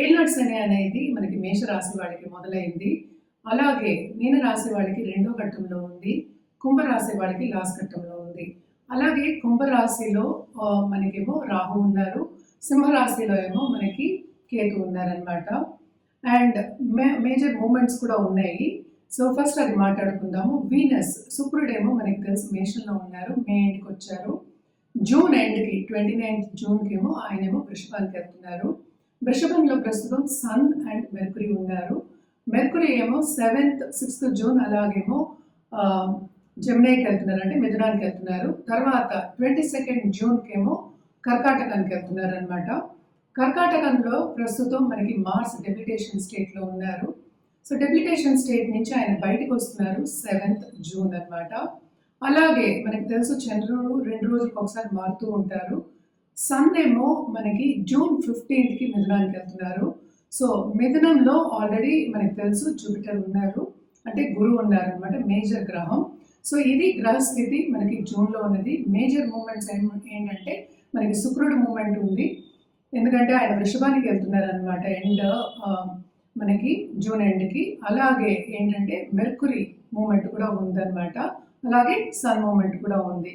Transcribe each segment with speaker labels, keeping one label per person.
Speaker 1: ఏళ్ళనాటి శని అనేది మనకి మేషరాశి వాళ్ళకి మొదలైంది. అలాగే మీన రాశి వాళ్ళకి రెండో ఘట్టంలో ఉంది. కుంభరాశి వాళ్ళకి లాస్ట్ ఘట్టంలో ఉంది. అలాగే కుంభరాశిలో మనకేమో రాహు ఉన్నారు. సింహరాశిలో ఏమో మనకి కేతు ఉన్నారనమాట అండ్ మే మేజర్ మూమెంట్స్ కూడా ఉన్నాయి. సో ఫస్ట్ అది మాట్లాడుకుందాము. వీనస్ శుక్రుడేమో మనకి తెలుసు మేషంలో ఉన్నారు. మే ఎండ్కి వచ్చారు. జూన్ ఎండ్కి ట్వంటీ నైన్త్ జూన్కి ఏమో ఆయనేమో వృషభానికి వెళ్తున్నారు. వృషభంలో ప్రస్తుతం సన్ అండ్ మెర్కురీ ఉన్నారు. మెర్కురీ ఏమో సెవెంత్ సిక్స్త్ జూన్ అలాగేమో జమ్నాయికి వెళ్తున్నారు అంటే మిథునానికి వెళ్తున్నారు. తర్వాత ట్వంటీ సెకండ్ జూన్కి ఏమో కర్కాటకానికి వెళ్తున్నారు అనమాట కర్కాటకంలో ప్రస్తుతం మనకి మార్స్ డెప్యుటేషన్ స్టేట్లో ఉన్నారు. సో డెప్యుటేషన్ స్టేట్ నుంచి ఆయన బయటకు వస్తున్నారు సెవెంత్ జూన్ అన్నమాట. అలాగే మనకి తెలుసు చంద్రుడు రెండు రోజులకు ఒకసారి మారుతూ ఉంటారు. సన్ ఏమో మనకి జూన్ ఫిఫ్టీన్త్కి మిథునానికి వెళ్తున్నారు. సో మిథునంలో ఆల్రెడీ మనకి తెలుసు జూపిటర్ ఉన్నారు. అంటే గురువు ఉన్నారు అనమాట మేజర్ గ్రహం. సో ఇది గ్రహస్థితి మనకి జూన్లో ఉన్నది. మేజర్ మూమెంట్స్ ఏంటంటే మనకి శుక్రుడు మూమెంట్ ఉంది. ఎందుకంటే ఆయన వృషభానికి వెళ్తున్నారు అనమాట ఎండ్ uh, మనకి జూన్ ఎండ్కి అలాగే ఏంటంటే మెర్కురీ మూమెంట్ కూడా ఉందన్నమాట. అలాగే సన్ మూమెంట్ కూడా ఉంది.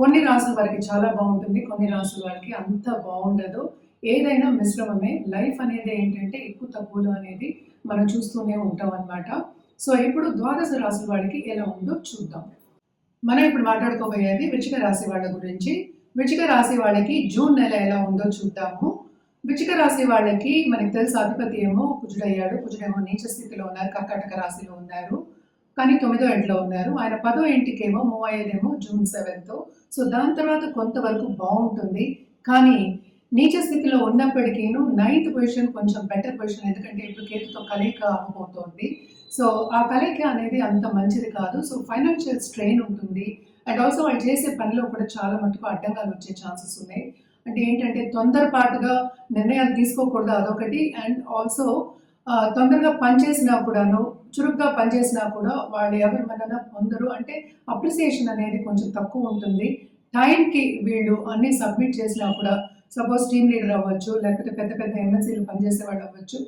Speaker 1: కొన్ని రాసుల వారికి చాలా బాగుంటుంది కొన్ని రాసుల వారికి అంత బాగుండదు. ఏదైనా మిశ్రమమే. లైఫ్ అనేది ఏంటంటే ఎక్కువ తక్కువలో అనేది మనం చూస్తూనే ఉంటాం అన్నమాట. సో ఇప్పుడు ద్వాదశ రాసుల వాడికి ఎలా ఉందో చూద్దాం. మనం ఇప్పుడు మాట్లాడుకోబోయేది వృచ్చిక రాశి వాళ్ళ గురించి. వృచ్చిక రాశి వాళ్ళకి జూన్ నెల ఎలా ఉందో చూద్దాము. వృచ్చిక రాశి వాళ్ళకి మనకి తెలుసు అధిపతి ఏమో కుజుడయ్యాడు. కుజుడేమో నీచ స్థితిలో ఉన్నారు కర్కాటక రాశిలో ఉన్నారు. కానీ తొమ్మిదో ఇంట్లో ఉన్నారు. ఆయన పదో ఇంటికేమో మూవ్ అయ్యేదేమో జూన్ సెవెంత్ సో దాని తర్వాత కొంతవరకు బాగుంటుంది. కానీ నీచ స్థితిలో ఉన్నప్పటికీను నైన్త్ పొజిషన్ కొంచెం బెటర్ పొజిషన్ ఎందుకంటే ఇప్పుడు కేతుతో కలయిక అవ్వబోతోంది. సో ఆ కలయిక అనేది అంత మంచిది కాదు. సో ఫైనాన్షియల్ స్ట్రెయిన్ ఉంటుంది. అండ్ ఆల్సో వాళ్ళు చేసే పనిలో కూడా చాలా మటుకు అడ్డంగాలు వచ్చే ఛాన్సెస్ ఉన్నాయి. అంటే ఏంటంటే తొందరపాటుగా నిర్ణయాలు తీసుకోకూడదు అదొకటి. అండ్ ఆల్సో తొందరగా పనిచేసినా కూడాను చురుగ్గా పనిచేసినా కూడా వాళ్ళు ఎవరి పొందరు. అంటే అప్రిసియేషన్ అనేది కొంచెం తక్కువ ఉంటుంది. టైంకి వీళ్ళు అన్నీ సబ్మిట్ చేసినా కూడా సపోజ్ టీమ్ లీడర్ అవ్వచ్చు లేకపోతే పెద్ద పెద్ద ఎమ్మెల్సీలు పనిచేసే వాళ్ళు అవ్వచ్చు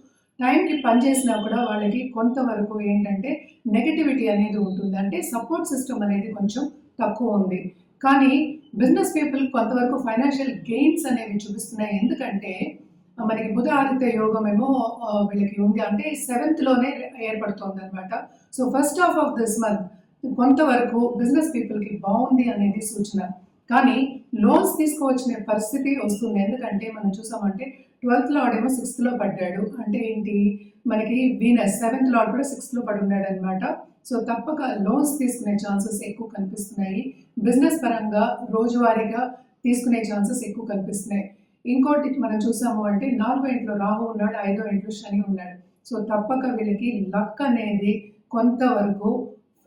Speaker 1: టైంకి పనిచేసినా కూడా వాళ్ళకి కొంతవరకు ఏంటంటే నెగటివిటీ అనేది ఉంటుంది. అంటే సపోర్ట్ సిస్టమ్ అనేది కొంచెం తక్కువ ఉంది. కానీ బిజినెస్ పీపుల్ కొంతవరకు ఫైనాన్షియల్ గెయిన్స్ అనేవి చూపిస్తున్నాయి. ఎందుకంటే మనకి బుధ ఆదిత్య యోగం ఏమో వీళ్ళకి ఉంది. అంటే సెవెంత్లోనే ఏర్పడుతుంది అనమాట so first half of this month కొంతవరకు బిజినెస్ పీపుల్కి బాగుంది అనేది సూచన. కానీ లోన్స్ తీసుకోవచ్చిన పరిస్థితి వస్తుంది. ఎందుకంటే మనం చూసామంటే ట్వెల్త్ లాడ్ ఏమో సిక్స్త్లో పడ్డాడు. అంటే ఏంటి? మనకి వీనస్ సెవెంత్ లాడ్ కూడా సిక్స్త్లో పడి ఉన్నాడు అనమాట సో తప్పక లోన్స్ తీసుకునే ఛాన్సెస్ ఎక్కువ కనిపిస్తున్నాయి. బిజినెస్ పరంగా రోజువారీగా తీసుకునే ఛాన్సెస్ ఎక్కువ కనిపిస్తున్నాయి. ఇంకోటి మనం చూసాము అంటే నాలుగో ఇంట్లో రాహు ఉన్నాడు ఐదో ఇంట్లో శని ఉన్నాడు. సో తప్పక వీళ్ళకి లక్ అనేది కొంతవరకు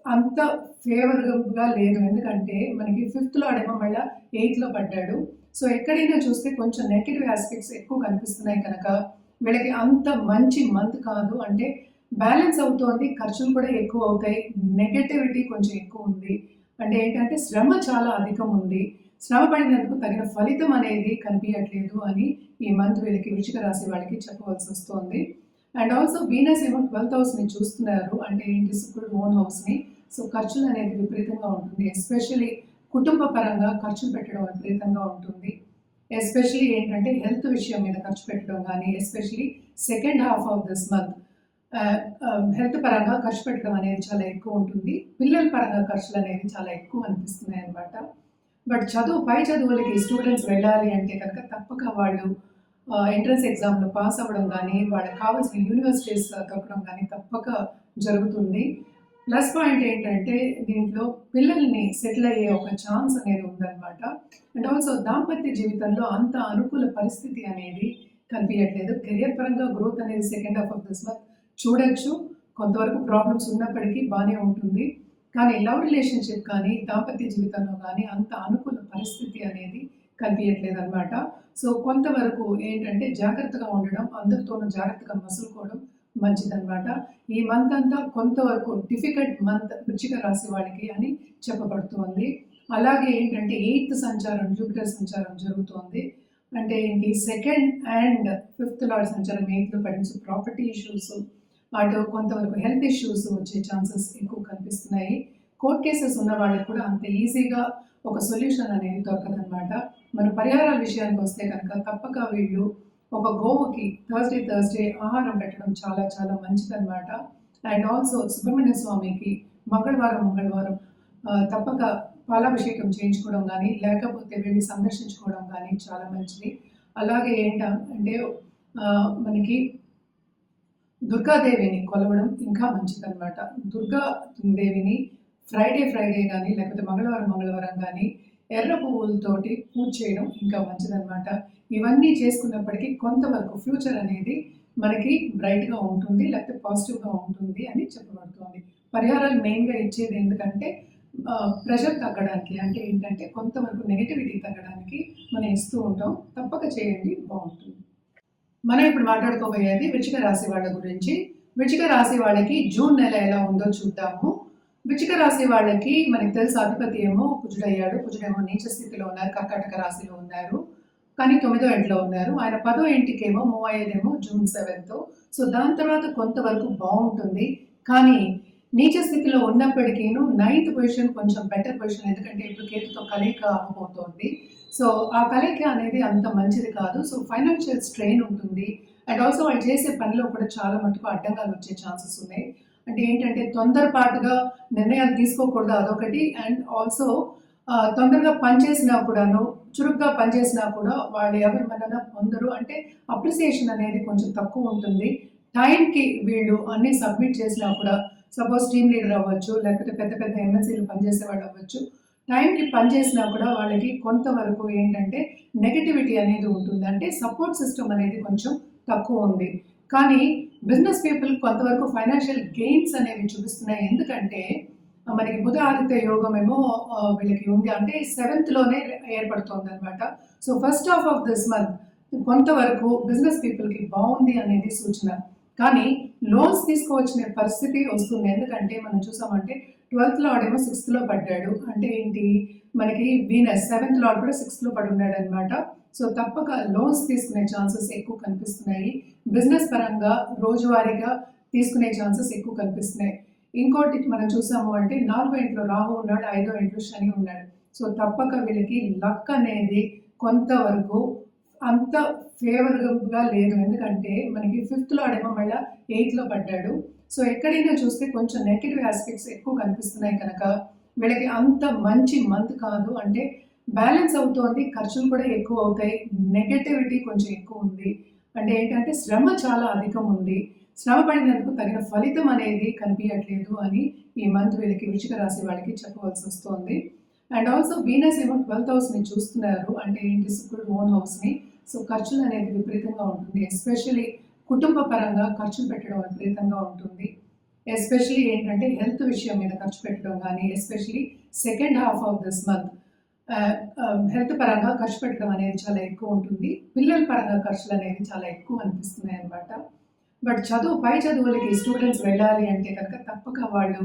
Speaker 1: అంత ఫేవరబుల్గా లేదు. ఎందుకంటే మనకి ఫిఫ్త్ లాడేమో మళ్ళీ ఎయిత్లో పడ్డాడు. సో ఎక్కడైనా చూస్తే కొంచెం నెగిటివ్ ఆస్పెక్ట్స్ ఎక్కువ కనిపిస్తున్నాయి కనుక వీళ్ళకి అంత మంచి మంత్ కాదు. అంటే బ్యాలెన్స్ అవుతోంది ఖర్చులు కూడా ఎక్కువ అవుతాయి నెగటివిటీ కొంచెం ఎక్కువ ఉంది. అంటే ఏంటంటే శ్రమ చాలా అధికం ఉంది. శ్రమ పడినందుకు తగిన ఫలితం అనేది కనిపించట్లేదు అని ఈ మంత్ వీళ్ళకి వృచ్చిక రాశి వాళ్ళకి చెప్పవలసి వస్తుంది. అండ్ ఆల్సో వీనస్ ఏమో ట్వెల్త్ హౌస్ని చూస్తున్నారు. అంటే ఏంటి? శుక్రుడు ఓన్ హౌస్ని సో ఖర్చులు అనేది విపరీతంగా ఉంటుంది. ఎస్పెషలీ కుటుంబ పరంగా ఖర్చులు పెట్టడం విపరీతంగా ఉంటుంది. ఎస్పెషలీ ఏంటంటే హెల్త్ విషయం మీద ఖర్చు పెట్టడం కానీ especially second half of this month health పరంగా ఖర్చు పెట్టడం అనేది చాలా ఎక్కువ ఉంటుంది. పిల్లల పరంగా ఖర్చులు అనేవి చాలా ఎక్కువ అనిపిస్తున్నాయి అనమాట బట్ చదువు పై చదువులకి స్టూడెంట్స్ వెళ్ళాలి అంటే కనుక తప్పక వాళ్ళు ఎంట్రన్స్ ఎగ్జామ్లో పాస్ అవ్వడం కానీ వాళ్ళకి కావాల్సిన యూనివర్సిటీస్ దొరకడం కానీ తప్పక జరుగుతుంది. ప్లస్ పాయింట్ ఏంటంటే దీంట్లో పిల్లల్ని సెటిల్ అయ్యే ఒక ఛాన్స్ అనేది ఉందన్నమాట. అండ్ ఆల్సో దాంపత్య జీవితంలో అంత అనుకూల పరిస్థితి అనేది కనిపించట్లేదు కెరియర్ పరంగా గ్రోత్ అనేది second half of this month చూడొచ్చు. కొంతవరకు ప్రాబ్లమ్స్ ఉన్నప్పటికీ బాగానే ఉంటుంది. కానీ లవ్ రిలేషన్షిప్ కానీ దాంపత్య జీవితంలో కానీ అంత అనుకూల పరిస్థితి అనేది కనిపించట్లేదు అనమాట సో కొంతవరకు ఏంటంటే జాగ్రత్తగా ఉండడం అందరితోనూ జాగ్రత్తగా మసులుకోవడం మంచిదన్నమాట. ఈ మంత్ అంతా కొంతవరకు డిఫికల్ట్ మంత్ వృచ్చిక రాశి వాళ్ళకి అని చెప్పబడుతోంది. అలాగే ఏంటంటే ఎయిత్ సంచారం జూపిటర్ సంచారం జరుగుతోంది. అంటే ఏంటి? సెకండ్ అండ్ ఫిఫ్త్ లార్డ్ సంచారం ఎయిత్లో పడించు ప్రాపర్టీ ఇష్యూస్ అటు కొంతవరకు హెల్త్ ఇష్యూస్ వచ్చే ఛాన్సెస్ ఎక్కువ కనిపిస్తున్నాయి. కోర్ట్ కేసెస్ ఉన్న వాళ్ళకి కూడా అంత ఈజీగా ఒక సొల్యూషన్ అనేది దొరకదనమాట మన పరిహారాల విషయానికి వస్తే కనుక తప్పక వీళ్ళు ఒక గోవుకి థర్స్డే థర్స్డే ఆహారం పెట్టడం చాలా చాలా మంచిదన్నమాట. అండ్ ఆల్సో సుబ్రహ్మణ్య స్వామికి మంగళవారం మంగళవారం తప్పక పాలాభిషేకం చేయించుకోవడం కానీ లేకపోతే వెళ్ళి సందర్శించుకోవడం కానీ చాలా మంచిది. అలాగే ఏంటంటే అంటే మనకి దుర్గాదేవిని కొలవడం ఇంకా మంచిదన్నమాట. దుర్గా దేవిని ఫ్రైడే ఫ్రైడే కానీ లేకపోతే మంగళవారం మంగళవారం కానీ ఎర్ర పువ్వులతోటి పూజ చేయడం ఇంకా మంచిదన్నమాట. ఇవన్నీ చేసుకున్నప్పటికీ కొంతవరకు ఫ్యూచర్ అనేది మనకి బ్రైట్గా ఉంటుంది లేకపోతే పాజిటివ్గా ఉంటుంది అని చెప్పబడుతుంది. పరిహారాలు మెయిన్గా ఇచ్చేది ఎందుకంటే ప్రెషర్ తగ్గడానికి అంటే ఏంటంటే కొంతవరకు నెగిటివిటీ తగ్గడానికి మనం ఇస్తూ ఉంటాం. తప్పక చేయండి బాగుంటుంది. మనం ఇప్పుడు మాట్లాడుకోబోయేది వృచ్చిక రాశి వాళ్ళ గురించి. వృచ్చిక రాశి వాళ్ళకి జూన్ నెల ఎలా ఉందో చూద్దాము. వృచ్చిక రాశి వాళ్ళకి మనకి తెలుసు అధిపతి ఏమో కుజుడయ్యాడు. కుజుడేమో నీచ స్థితిలో ఉన్నారు కర్కాటక రాశిలో ఉన్నారు. కానీ తొమ్మిదో ఇంట్లో ఉన్నారు. ఆయన పదో ఇంటికేమో మూవ్ అయ్యేదేమో జూన్ సెవెంత్. సో దాని తర్వాత కొంతవరకు బాగుంటుంది. కానీ నీచ స్థితిలో ఉన్నప్పటికీను నైన్త్ పొజిషన్ కొంచెం బెటర్ పొజిషన్. ఎందుకంటే ఇప్పుడు కేతుతో కలయిక అవ్వబోతోంది. సో ఆ కలయిక అనేది అంత మంచిది కాదు. సో ఫైనాన్షియల్ స్ట్రెయిన్ ఉంటుంది. అండ్ ఆల్సో వాళ్ళు చేసే పనిలో కూడా చాలా మటుకు అడ్డంగాలు వచ్చే ఛాన్సెస్ ఉన్నాయి. అంటే ఏంటంటే తొందరపాటుగా నిర్ణయాలు తీసుకోకూడదు అదొకటి. అండ్ ఆల్సో తొందరగా పనిచేసినా కూడాను చురుగ్గా పనిచేసినా కూడా వాళ్ళు ఎవరి మన పొందరు. అంటే అప్రిసియేషన్ అనేది కొంచెం తక్కువ ఉంటుంది. టైంకి వీళ్ళు అన్ని సబ్మిట్ చేసినా కూడా సపోజ్ టీమ్ లీడర్ అవ్వచ్చు లేకపోతే పెద్ద పెద్ద ఎమ్మెల్సీలు పనిచేసే వాళ్ళు అవ్వచ్చు టైంకి పనిచేసినా కూడా వాళ్ళకి కొంతవరకు ఏంటంటే నెగటివిటీ అనేది ఉంటుంది. అంటే సపోర్ట్ సిస్టమ్ అనేది కొంచెం తక్కువ ఉంది. కానీ బిజినెస్ పీపుల్ కొంతవరకు ఫైనాన్షియల్ గెయిన్స్ అనేవి చూపిస్తున్నాయి. ఎందుకంటే మనకి బుధ ఆదిత్య యోగం ఏమో వీళ్ళకి ఉంది. అంటే సెవెంత్లోనే ఏర్పడుతుంది అనమాట so first half of this month కొంతవరకు బిజినెస్ పీపుల్కి బాగుంది అనేది సూచన. కానీ లోన్స్ తీసుకోవచ్చిన పరిస్థితి వస్తుంది. ఎందుకంటే మనం చూసామంటే ట్వెల్త్ లార్డ్ ఏమో సిక్స్త్లో పడ్డాడు. అంటే ఏంటి? మనకి వీనస్ సెవెంత్ లార్డ్ కూడా సిక్స్త్లో పడి ఉన్నాడు అనమాట సో తప్పక లోన్స్ తీసుకునే ఛాన్సెస్ ఎక్కువ కనిపిస్తున్నాయి. బిజినెస్ పరంగా రోజువారీగా తీసుకునే ఛాన్సెస్ ఎక్కువ కనిపిస్తున్నాయి. ఇంకోటి మనం చూసాము అంటే నాలుగో ఇంట్లో రాహు ఉన్నాడు ఐదో ఇంట్లో శని ఉన్నాడు. సో తప్పక వీళ్ళకి లక్ అనేది కొంతవరకు అంత ఫేవరబుల్గా లేదు. ఎందుకంటే మనకి ఫిఫ్త్లో ఆడేమో మళ్ళీ ఎయిత్లో పడ్డాడు. సో ఎక్కడైనా చూస్తే కొంచెం నెగిటివ్ ఆస్పెక్ట్స్ ఎక్కువ కనిపిస్తున్నాయి కనుక వీళ్ళకి అంత మంచి మంత్ కాదు. అంటే బ్యాలెన్స్ అవుతోంది ఖర్చులు కూడా ఎక్కువ అవుతాయి నెగటివిటీ కొంచెం ఎక్కువ ఉంది. అంటే ఏంటంటే శ్రమ చాలా అధికం ఉంది. శ్రమ పడినందుకు తగిన ఫలితం అనేది కనిపించట్లేదు అని ఈ మంత్ వీళ్ళకి వృషిక రాశి వాళ్ళకి చెప్పవలసి వస్తుంది. అండ్ ఆల్సో వీనస్ ఏమో ట్వెల్త్ హౌస్ని చూస్తున్నారు. అంటే ఏంటి శుక్రుడు ఓన్ హౌస్ని సో ఖర్చులు అనేది విపరీతంగా ఉంటుంది. ఎస్పెషలీ కుటుంబ పరంగా ఖర్చులు పెట్టడం విపరీతంగా ఉంటుంది. ఎస్పెషలీ ఏంటంటే హెల్త్ విషయం మీద ఖర్చు పెట్టడం కానీ especially second half of this month health పరంగా ఖర్చు పెట్టడం అనేది చాలా ఎక్కువ ఉంటుంది. పిల్లల పరంగా ఖర్చులు అనేవి చాలా ఎక్కువ అనిపిస్తున్నాయి అన్నమాట. బట్ చదువు పై చదువులకి స్టూడెంట్స్ వెళ్ళాలి అంటే కనుక తప్పక వాళ్ళు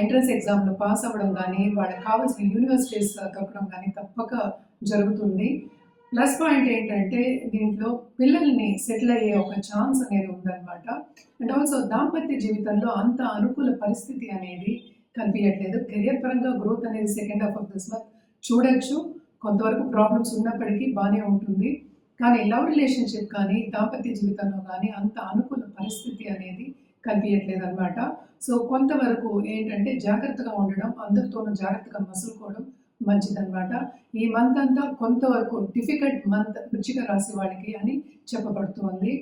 Speaker 1: ఎంట్రన్స్ ఎగ్జామ్లో పాస్ అవ్వడం కానీ వాళ్ళకి కావాల్సిన యూనివర్సిటీస్ దొరకడం కానీ తప్పక జరుగుతుంది. ప్లస్ పాయింట్ ఏంటంటే దీంట్లో పిల్లల్ని సెటిల్ అయ్యే ఒక ఛాన్స్ అనేది ఉందన్నమాట. అండ్ ఆల్సో దాంపత్య జీవితంలో అంత అనుకూల పరిస్థితి అనేది కనిపించట్లేదు. కెరియర్ పరంగా గ్రోత్ అనేది second half of this month చూడొచ్చు. కొంతవరకు ప్రాబ్లమ్స్ ఉన్నప్పటికీ బాగానే ఉంటుంది. కానీ లవ్ రిలేషన్షిప్ కానీ దాంపత్య జీవితంలో కానీ అంత అనుకూల పరిస్థితి అనేది కనిపించట్లేదు అనమాట సో కొంతవరకు ఏంటంటే జాగ్రత్తగా ఉండడం అందరితోనూ జాగ్రత్తగా మసులుకోవడం మంచిదన్నమాట. ఈ మంత్ అంతా కొంతవరకు డిఫికల్ట్ మంత్ వృచ్చిక రాశి వాళ్ళకి అని చెప్పబడుతోంది.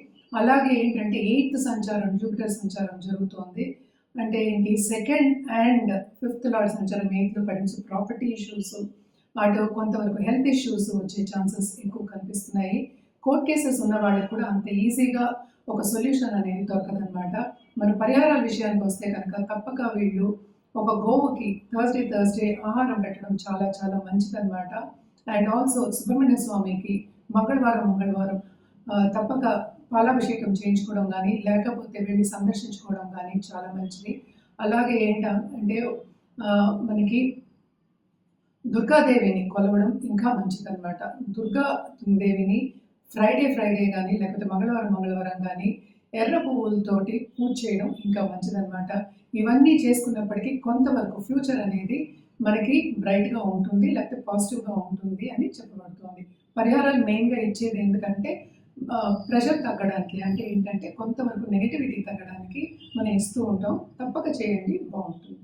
Speaker 1: అలాగే ఏంటంటే ఎయిత్ సంచారం జూపిటర్ సంచారం జరుగుతోంది. అంటే ఏంటి? సెకండ్ అండ్ ఫిఫ్త్ లార్డ్ సంచారం ఎయిత్లో పడించు ప్రాపర్టీ ఇష్యూస్ అటు కొంతవరకు హెల్త్ ఇష్యూస్ వచ్చే ఛాన్సెస్ ఎక్కువ కనిపిస్తున్నాయి. కోర్ట్ కేసెస్ ఉన్న వాళ్ళకి కూడా అంత ఈజీగా ఒక సొల్యూషన్ అనేది దొరకదనమాట మన పరిహారాల విషయానికి వస్తే కనుక తప్పక వీళ్ళు ఒక గోవుకి థర్స్డే థర్స్డే ఆహారం పెట్టడం చాలా చాలా మంచిదన్నమాట. అండ్ ఆల్సో సుబ్రహ్మణ్య స్వామికి మంగళవారం మంగళవారం తప్పక పాలాభిషేకం చేయించుకోవడం కానీ లేకపోతే వెళ్ళి సందర్శించుకోవడం కానీ చాలా మంచిది. అలాగే ఏంటంటే అంటే మనకి దుర్గాదేవిని కొలవడం ఇంకా మంచిదన్నమాట. దుర్గా దేవిని ఫ్రైడే ఫ్రైడే కానీ లేకపోతే మంగళవారం మంగళవారం కానీ ఎర్ర పువ్వులతోటి పూజ చేయడం ఇంకా మంచిదన్నమాట. ఇవన్నీ చేసుకున్నప్పటికీ కొంతవరకు ఫ్యూచర్ అనేది మనకి బ్రైట్గా ఉంటుంది లేకపోతే పాజిటివ్గా ఉంటుంది అని చెప్పబడుతుంది. పరిహారాలు మెయిన్గా ఇచ్చేది ఎందుకంటే ప్రెషర్ తగ్గడానికి అంటే ఏంటంటే కొంతవరకు నెగిటివిటీ తగ్గడానికి మనం ఇస్తూ ఉంటాం. తప్పక చేయండి బాగుంటుంది.